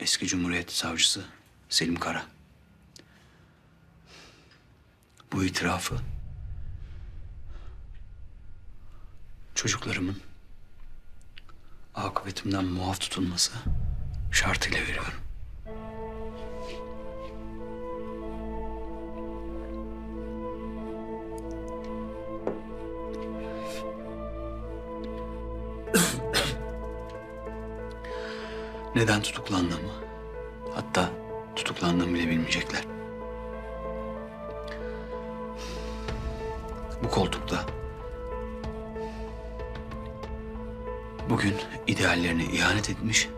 eski Cumhuriyet Savcısı Selim Kara. Bu itirafı çocuklarımın akıbetimden muaf tutulması şartıyla veriyorum. Neden tutuklandığımı, hatta tutuklandığımı bile bilmeyecekler. Bu koltukta bugün ideallerine ihanet etmiş,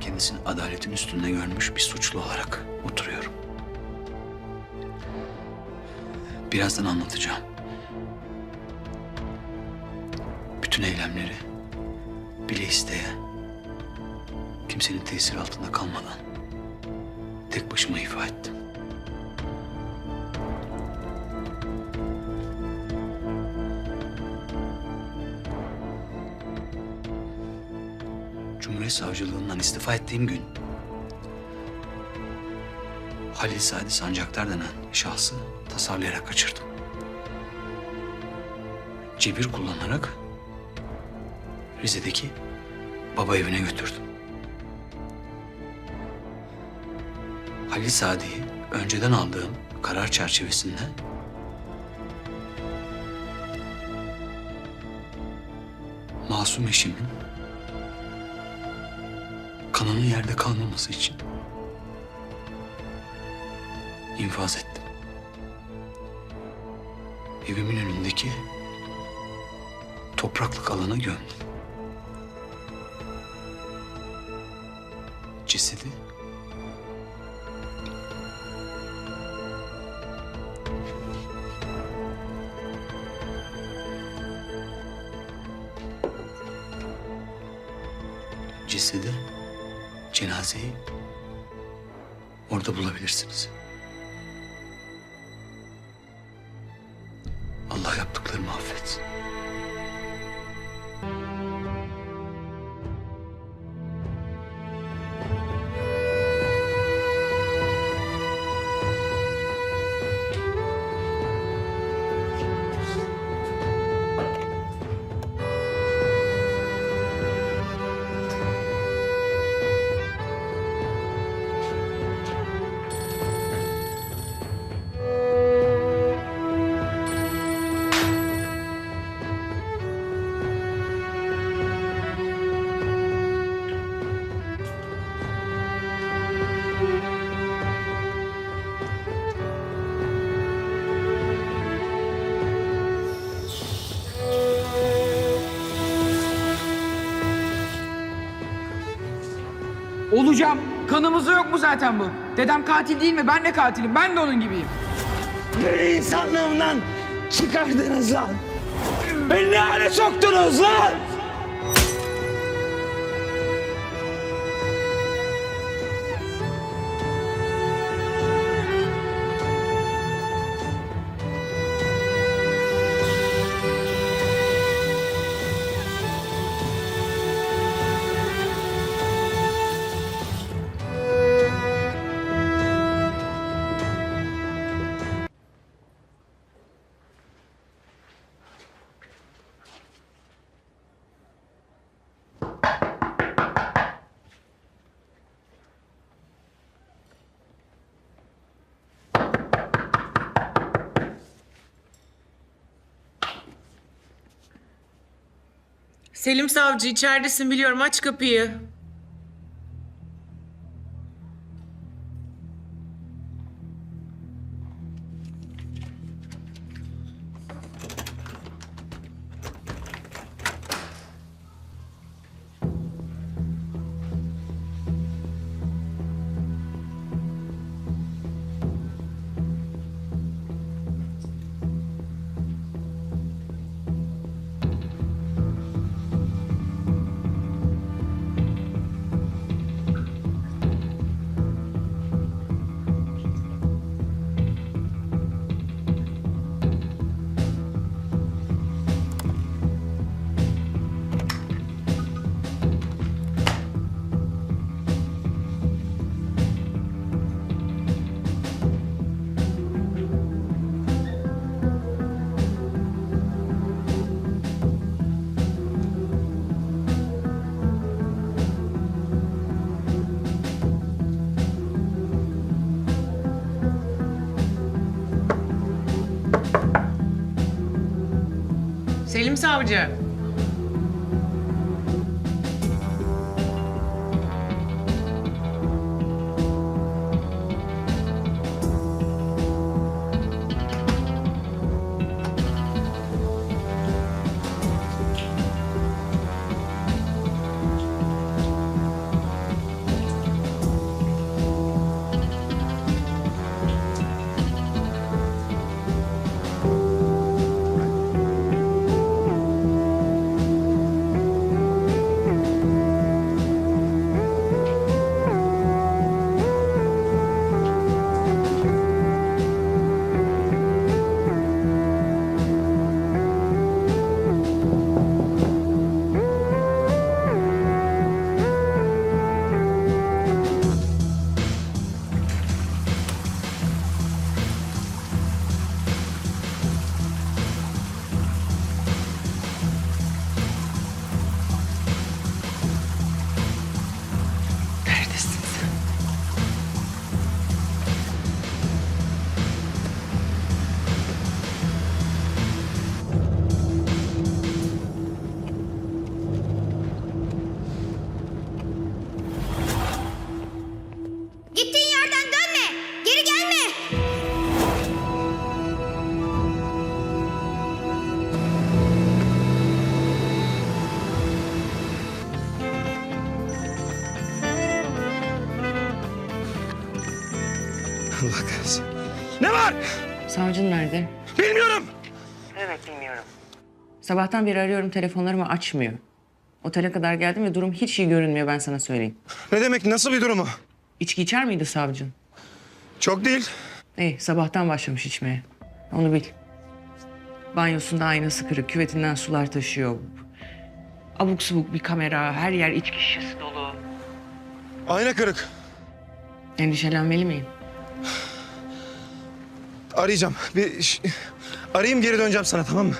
kendisini adaletin üstünde görmüş bir suçlu olarak oturuyorum. Birazdan anlatacağım. Bütün eylemleri isteye, kimsenin tesiri altında kalmadan tek başıma ifa ettim. Cumhuriyet Savcılığından istifa ettiğim gün Halil Sadi Sancaktar denen şahsı tasarlayarak kaçırdım. Cebir kullanarak Rize'deki baba evine götürdüm. Halil Sadi'yi önceden aldığım karar çerçevesinde masum eşimin kanının yerde kalmaması için infaz ettim. Evimin önündeki topraklık alana gömdüm. Cesedi Cesedi, cenazeyi orada bulabilirsiniz. Olacağım. Kanımızda yok mu zaten bu? Dedem katil değil mi? Ben de katilim. Ben de onun gibiyim. Beni insanlığımdan çıkardınız lan. Beni ne hale soktunuz lan? Selim Savcı içeridesin biliyorum aç kapıyı. Selim Savcı. Allah kahretsin. Ne var? Savcın nerede? Bilmiyorum. Evet bilmiyorum. Sabahtan beri arıyorum telefonlarımı açmıyor. Otele kadar geldim ve durum hiç iyi görünmüyor ben sana söyleyeyim. Ne demek? Nasıl bir durumu? İçki içer miydi savcın? Çok değil. İyi sabahtan başlamış içmeye. Onu bil. Banyosunda aynası kırık, küvetinden sular taşıyor. Abuk subuk bir kamera, her yer içki şişesi dolu. Ayna kırık. Endişelenmeli miyim? Arayacağım. Bir arayayım geri döneceğim sana tamam mı?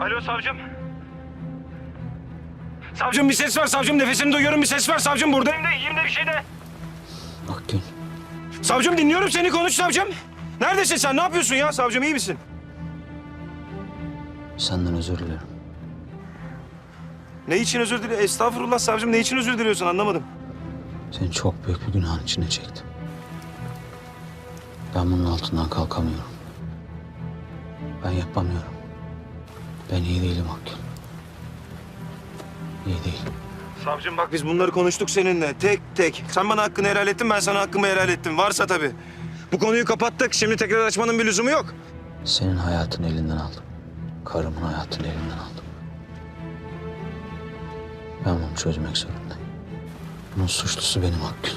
Alo savcım. Savcım bir ses var savcım nefesini duyuyorum bir ses var savcım buradayım da iyiyim de bir şey de. Akgün, Savcım dinliyorum seni konuş savcım. Neredesin sen? Ne yapıyorsun ya savcım iyi misin? senden özür dilerim. Ne için özür dile? Estağfurullah savcım ne için özür diliyorsun anlamadım. Seni çok büyük bir günahın içine çektim. Ben bunun altından kalkamıyorum. Ben yapamıyorum. Ben iyi değilim Akgün. İyi değilim. Savcım bak biz bunları konuştuk seninle tek tek. Sen bana hakkını helal ettin ben sana hakkımı helal ettim. Varsa tabii. Bu konuyu kapattık. Şimdi tekrar açmanın bir lüzumu yok. Senin hayatını elinden aldım. Karımın hayatını elinden aldım. Ben bunu çözmek zorundayım. Bunun suçlusu benim Akgün.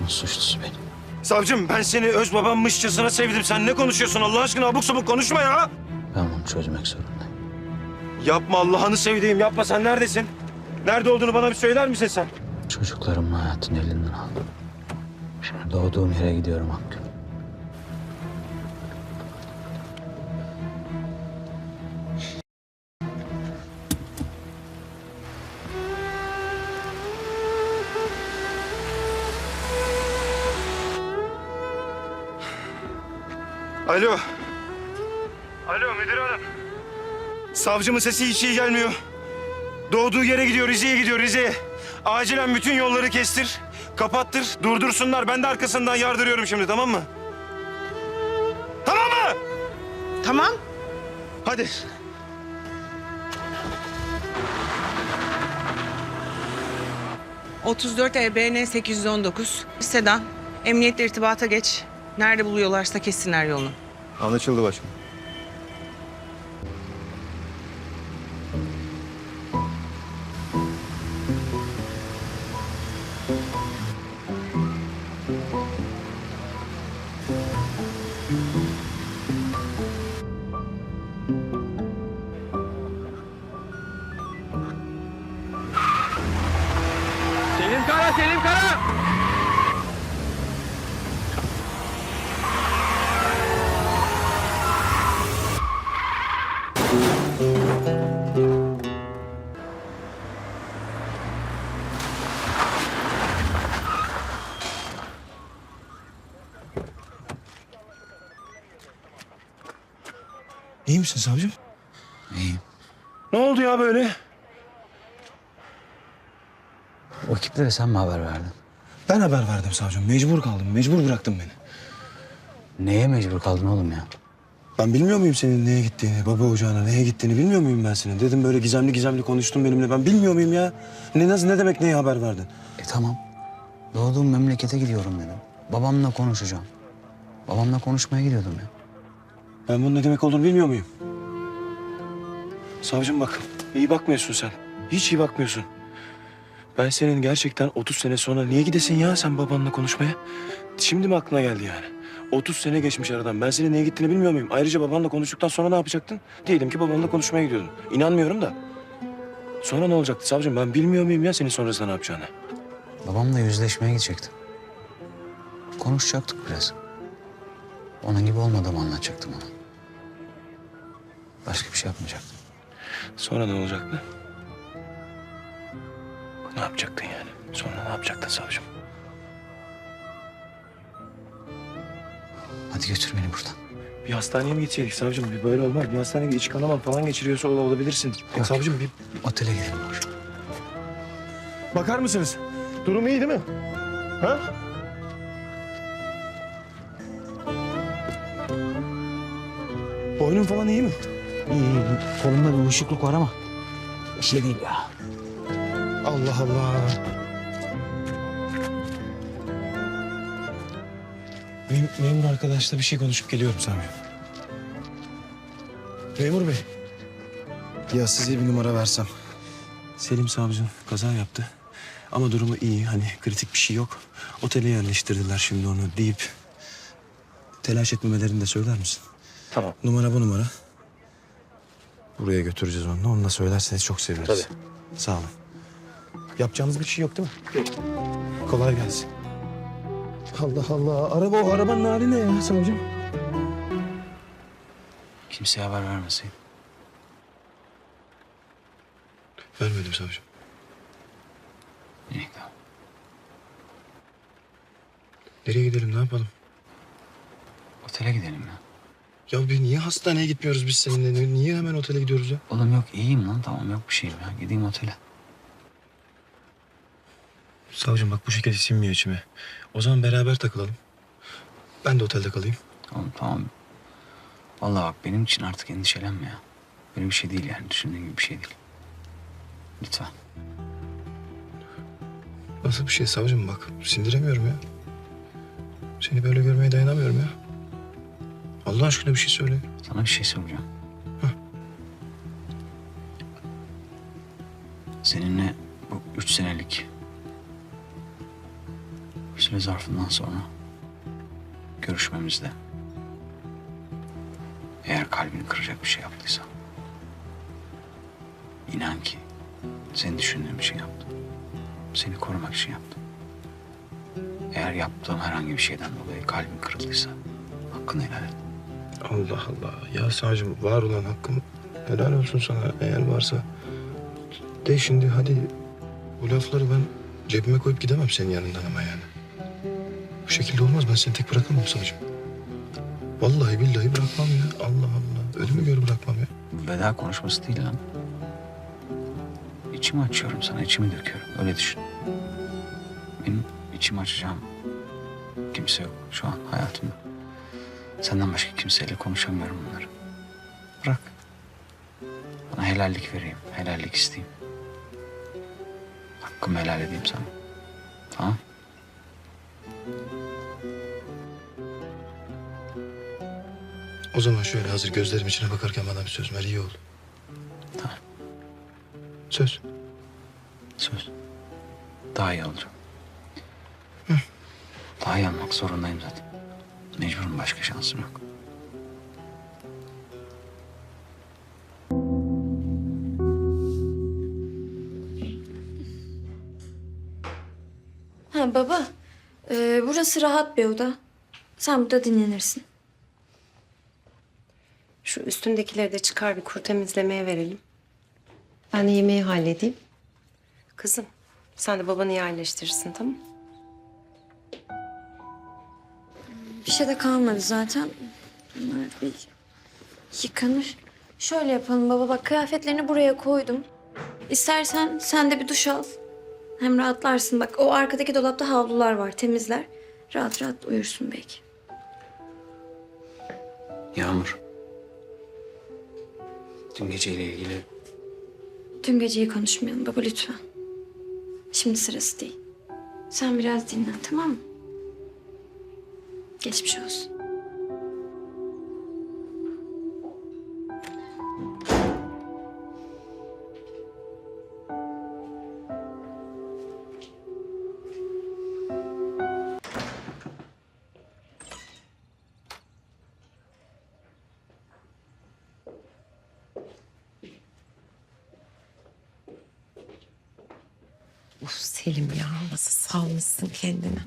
Bunun suçlusu benim. Savcım ben seni öz babammışçasına sevdim. Sen ne konuşuyorsun Allah aşkına abuk sabuk konuşma ya. Ben bunu çözmek zorundayım. Yapma Allah'ını sevdiğim yapma sen neredesin? Nerede olduğunu bana bir söyler misin sen? Çocuklarımın hayatını elinden aldım. Şimdi doğduğum yere gidiyorum Akgün. Alo. Alo müdür hanım. Savcımın sesi hiç iyi gelmiyor. Doğduğu yere gidiyor, Rize'ye gidiyor, Rize'ye. Acilen bütün yolları kestir, kapattır, durdursunlar. Ben de arkasından yardırıyorum şimdi, tamam mı? Tamam mı? Tamam. Hadi. ...34 EBN 819. Sedan. Emniyetle irtibata geç. Nerede buluyorlarsa kessinler yolunu. Anlaşıldı başkanım. İyi misin savcım? İyiyim. Ne oldu ya böyle? O ekiplere sen mi haber verdin? Ben haber verdim savcım. Mecbur kaldım. Mecbur bıraktın beni. Neye mecbur kaldın oğlum ya? Ben bilmiyor muyum senin neye gittiğini, baba ocağına neye gittiğini bilmiyor muyum ben senin? Dedim böyle gizemli gizemli konuştun benimle. Ben bilmiyor muyum ya? Ne nasıl ne demek neye haber verdin? E tamam. Doğduğum memlekete gidiyorum dedim. Babamla konuşacağım. Babamla konuşmaya gidiyordum ya. Ben bunun ne demek olduğunu bilmiyor muyum? Savcım bak, iyi bakmıyorsun sen. Hiç iyi bakmıyorsun. Ben senin gerçekten 30 sene sonra niye gidesin ya sen babanla konuşmaya? Şimdi mi aklına geldi yani? 30 sene geçmiş aradan. Ben senin niye gittiğini bilmiyor muyum? Ayrıca babanla konuştuktan sonra ne yapacaktın? Diyelim ki babanla konuşmaya gidiyordun. İnanmıyorum da. Sonra ne olacaktı savcım? Ben bilmiyor muyum ya senin sonrasında ne yapacağını? Babamla yüzleşmeye gidecektim. Konuşacaktık biraz. Onun gibi olmadığımı anlatacaktım ona. Başka bir şey yapmayacaktım. Sonra ne olacaktı? Ne yapacaktın yani? Sonra ne yapacaktın savcım? Hadi götür beni buradan. Bir hastaneye mi gidecektik savcım? Bir böyle olmaz. Bir hastaneye bir iç kanama falan geçiriyorsa ol- olabilirsin. Yok. Savcım bir Otele gidelim bakar mısınız? Durum iyi değil mi? Ha? Boynun falan iyi mi? İyi, iyi. Kolumda bir uyuşukluk var ama bir şey değil ya. Allah Allah. Mem memur arkadaşla bir şey konuşup geliyorum Sami. Memur bey. Ya size bir numara versem. Selim savcım kaza yaptı. Ama durumu iyi. Hani kritik bir şey yok. Otele yerleştirdiler şimdi onu deyip... ...telaş etmemelerini de söyler misin? Tamam. Numara bu numara. Buraya götüreceğiz onu. Onu da söylerseniz çok seviniriz. Tabii. Sağ olun. Yapacağımız bir şey yok değil mi? Kolay gelsin. Allah Allah. Araba o arabanın hali ne ya savcım? Kimseye haber vermeseydin. Vermedim savcım. İyi tamam. Nereye gidelim ne yapalım? Otele gidelim ya. Ya biz niye hastaneye gitmiyoruz biz seninle? Niye hemen otele gidiyoruz ya? Oğlum yok iyiyim lan tamam yok bir şeyim ya. Gideyim otele. Savcım bak bu şekilde sinmiyor içime. O zaman beraber takılalım. Ben de otelde kalayım. Tamam tamam. Vallahi bak benim için artık endişelenme ya. Böyle bir şey değil yani düşündüğün gibi bir şey değil. Lütfen. Nasıl bir şey savcım bak. Sindiremiyorum ya. Seni böyle görmeye dayanamıyorum ya. Allah aşkına bir şey söyle. Sana bir şey soracağım. Hah. Seninle bu üç senelik süre zarfından sonra görüşmemizde eğer kalbini kıracak bir şey yaptıysam inan ki seni düşündüğüm için yaptım. Seni korumak için yaptım. Eğer yaptığım herhangi bir şeyden dolayı kalbin kırıldıysa hakkını helal et. Allah Allah. Ya savcım var olan hakkım helal olsun sana eğer varsa. De şimdi hadi bu lafları ben cebime koyup gidemem senin yanından ama yani. Şekilde olmaz ben seni tek bırakamam savcım. Vallahi billahi bırakmam ya. Allah Allah. Ölümü gör bırakmam ya. Veda konuşması değil lan. İçimi açıyorum sana, içimi döküyorum. Öyle düşün. Benim içimi açacağım kimse yok şu an hayatımda. Senden başka kimseyle konuşamıyorum bunları. Bırak. Bana helallik vereyim, helallik isteyeyim. Hakkımı helal edeyim sana. Tamam? O zaman şöyle hazır gözlerim içine bakarken bana bir söz ver iyi oldu. Tamam. Söz. Söz. Daha iyi olacağım. Daha iyi olmak zorundayım zaten. Mecburum başka şansım yok. Ha baba, e, burası rahat bir oda. Sen burada dinlenirsin. Şu üstündekileri de çıkar bir kuru temizlemeye verelim. Ben de yemeği halledeyim. Kızım sen de babanı yerleştirirsin tamam? Bir şey de kalmadı zaten. Bunlar bir yıkanır. Şöyle yapalım baba bak kıyafetlerini buraya koydum. İstersen sen de bir duş al. Hem rahatlarsın bak o arkadaki dolapta havlular var temizler. Rahat rahat uyursun belki. Yağmur. Dün geceyle ilgili Tüm geceyi konuşmayalım baba lütfen. Şimdi sırası değil. Sen biraz dinlen tamam mı? Geçmiş olsun. Selim ya nasıl salmışsın kendini.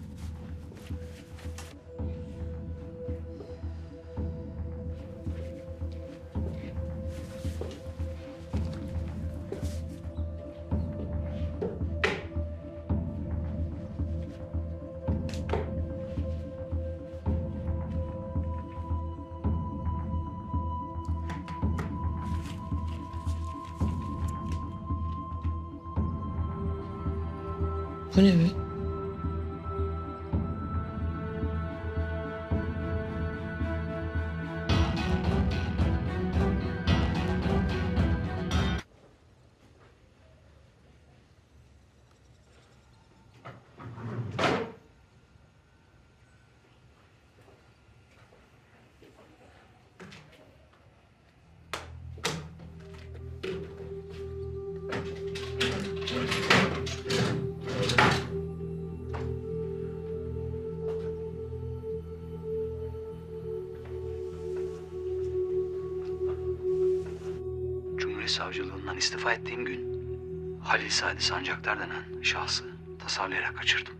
Cumhuriyet Savcılığından istifa ettiğim gün Halil Sadi Sancaktar denen şahsı tasarlayarak kaçırdım.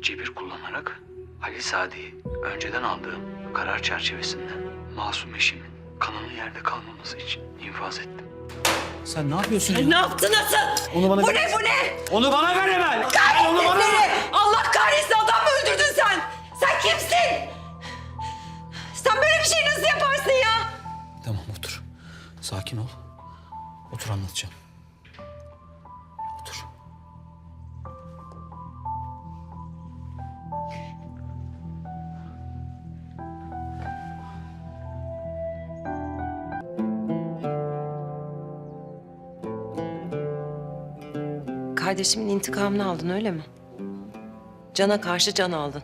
Cebir kullanarak Halil Sadi'yi önceden aldığım karar çerçevesinde masum eşimin kanının yerde kalmaması için infaz ettim. Sen ne yapıyorsun Ne yaptın asıl? Onu bana Bu ne bu ne? Onu bana ver hemen. Onu bana. Seni! Allah kahretsin adam mı öldürdün sen? Sen kimsin? Sen böyle bir şey nasıl yaparsın ya? Tamam otur. Sakin ol. Otur anlatacağım. Otur. Kardeşimin intikamını aldın öyle mi? Cana karşı can aldın.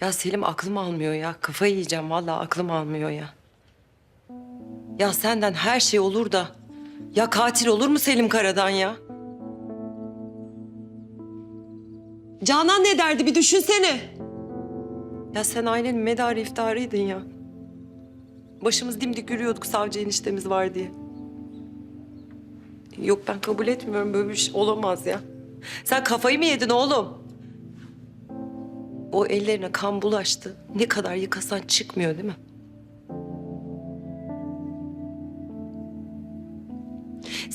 Ya Selim aklım almıyor ya. Kafayı yiyeceğim vallahi aklım almıyor ya. Ya senden her şey olur da ya katil olur mu Selim Karadan ya? Canan ne derdi bir düşünsene. Ya sen ailenin medarı iftarıydın ya. Başımız dimdik yürüyorduk savcı eniştemiz var diye. Yok ben kabul etmiyorum böyle bir şey olamaz ya. Sen kafayı mı yedin oğlum? O ellerine kan bulaştı. Ne kadar yıkasan çıkmıyor değil mi?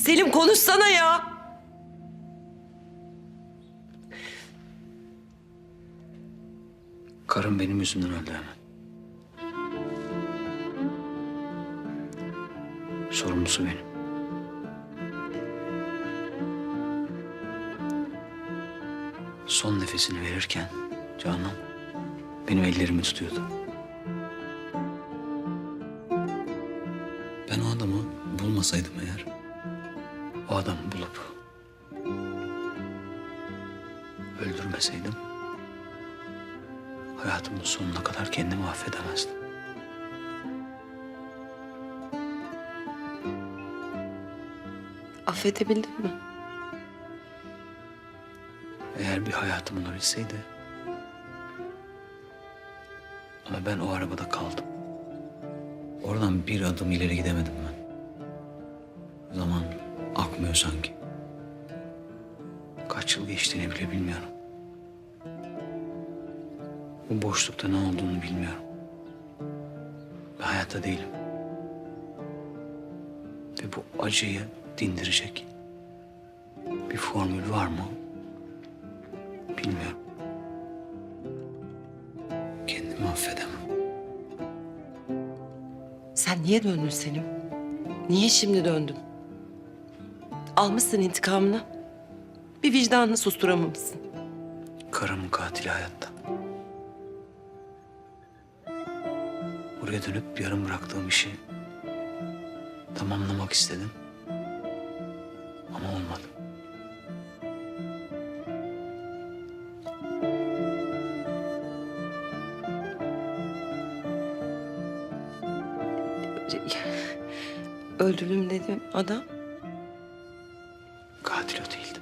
Selim konuşsana ya. Karım benim yüzümden öldü hemen. Sorumlusu benim. Son nefesini verirken Canan benim ellerimi tutuyordu. Ben o adamı bulmasaydım eğer, o adamı bulup öldürmeseydim hayatımın sonuna kadar kendimi affedemezdim. Affedebildin mi? Eğer bir hayatım olabilseydi... Ama ben o arabada kaldım. Oradan bir adım ileri gidemedim ben. Akmıyor sanki. Kaç yıl geçtiğini bile bilmiyorum. Bu boşlukta ne olduğunu bilmiyorum. Ve hayatta değilim. Ve bu acıyı dindirecek bir formül var mı? Bilmiyorum. Kendimi affedemem. Sen niye döndün Selim? Niye şimdi döndün? Almışsın intikamını. Bir vicdanını susturamamışsın. Karımın katili hayatta. Buraya dönüp yarım bıraktığım işi tamamlamak istedim. Ama olmadı. Öldürdüm dedim adam. Katil o değildi.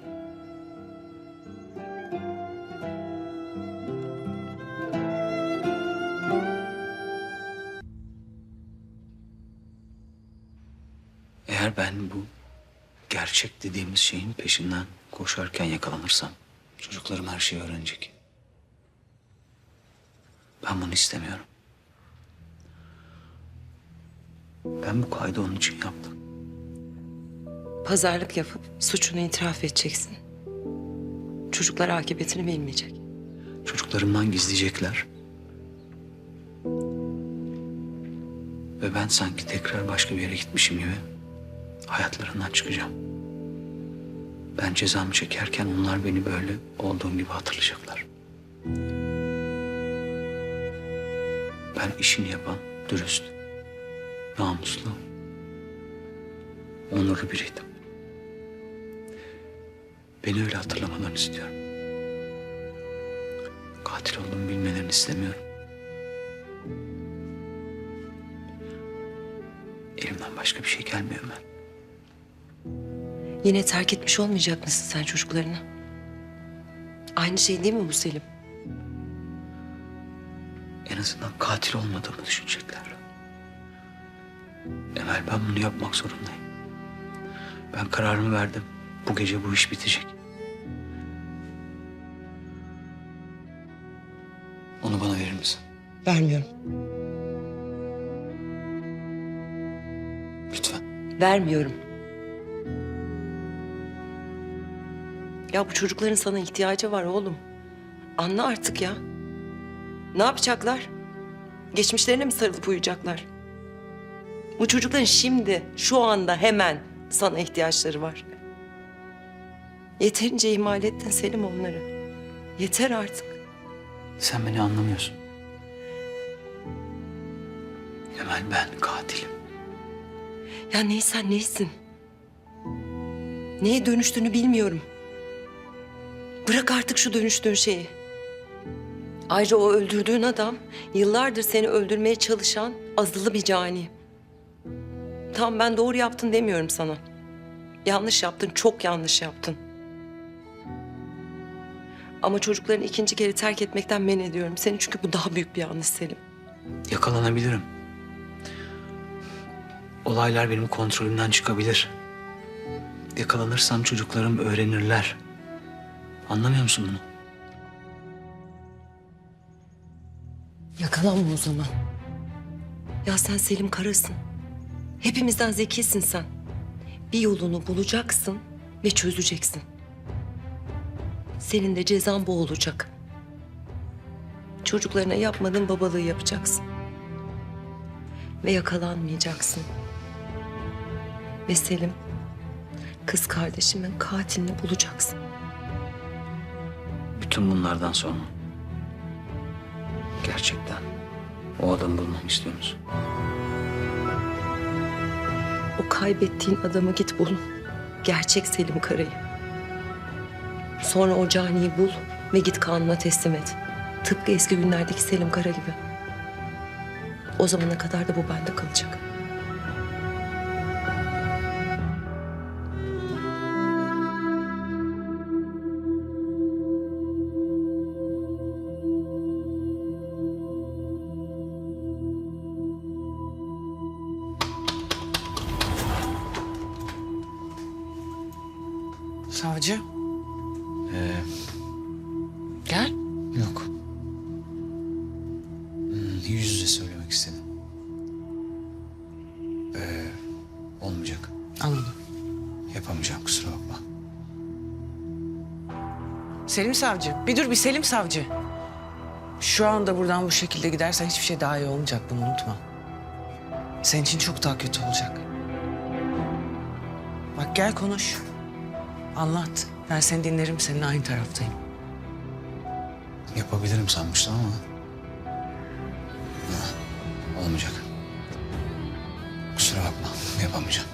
Eğer ben bu gerçek dediğimiz şeyin peşinden koşarken yakalanırsam çocuklarım her şeyi öğrenecek. Ben bunu istemiyorum. Ben bu kaydı onun için yaptım. Pazarlık yapıp suçunu itiraf edeceksin. Çocuklar akıbetini bilmeyecek. Çocuklarımdan gizleyecekler. Ve ben sanki tekrar başka bir yere gitmişim gibi hayatlarından çıkacağım. Ben cezamı çekerken onlar beni böyle olduğum gibi hatırlayacaklar. Ben işini yapan, dürüst, namuslu, onurlu biriydim. Beni öyle hatırlamalarını istiyorum. Katil olduğumu bilmelerini istemiyorum. Elimden başka bir şey gelmiyor ben. Yine terk etmiş olmayacak mısın sen çocuklarını? Aynı şey değil mi bu Selim? En azından katil olmadığımı düşünecekler. Emel ben bunu yapmak zorundayım. Ben kararımı verdim. Bu gece bu iş bitecek. Onu bana verir misin? Vermiyorum. Lütfen. Vermiyorum. Ya bu çocukların sana ihtiyacı var oğlum. Anla artık ya. Ne yapacaklar? Geçmişlerine mi sarılıp uyuyacaklar? Bu çocukların şimdi, şu anda hemen sana ihtiyaçları var. Yeterince ihmal ettin Selim onları. Yeter artık. Sen beni anlamıyorsun. Emel ben katilim. Ya neysen neysin? Neye dönüştüğünü bilmiyorum. Bırak artık şu dönüştüğün şeyi. Ayrıca o öldürdüğün adam yıllardır seni öldürmeye çalışan azılı bir cani. Tamam ben doğru yaptın demiyorum sana. Yanlış yaptın, çok yanlış yaptın. Ama çocuklarını ikinci kere terk etmekten men ediyorum seni çünkü bu daha büyük bir yanlış Selim. Yakalanabilirim. Olaylar benim kontrolümden çıkabilir. Yakalanırsam çocuklarım öğrenirler. Anlamıyor musun bunu? Yakalanma o zaman. Ya sen Selim Karasın. Hepimizden zekisin sen. Bir yolunu bulacaksın ve çözeceksin. Senin de cezan bu olacak. Çocuklarına yapmadığın babalığı yapacaksın. Ve yakalanmayacaksın. Ve Selim, kız kardeşimin katilini bulacaksın. Bütün bunlardan sonra gerçekten o adamı bulmamı istiyor musun? O kaybettiğin adamı git bul. Gerçek Selim Kara'yı. Sonra o caniyi bul ve git kanuna teslim et. Tıpkı eski günlerdeki Selim Kara gibi. O zamana kadar da bu bende kalacak. olmayacak. Anladım. Yapamayacağım kusura bakma. Selim Savcı, bir dur bir Selim Savcı. Şu anda buradan bu şekilde gidersen hiçbir şey daha iyi olmayacak bunu unutma. Senin için çok daha kötü olacak. Bak gel konuş. Anlat. Ben seni dinlerim, senin aynı taraftayım. Yapabilirim sanmıştım ama... Ha, olmayacak. Kusura bakma, yapamayacağım.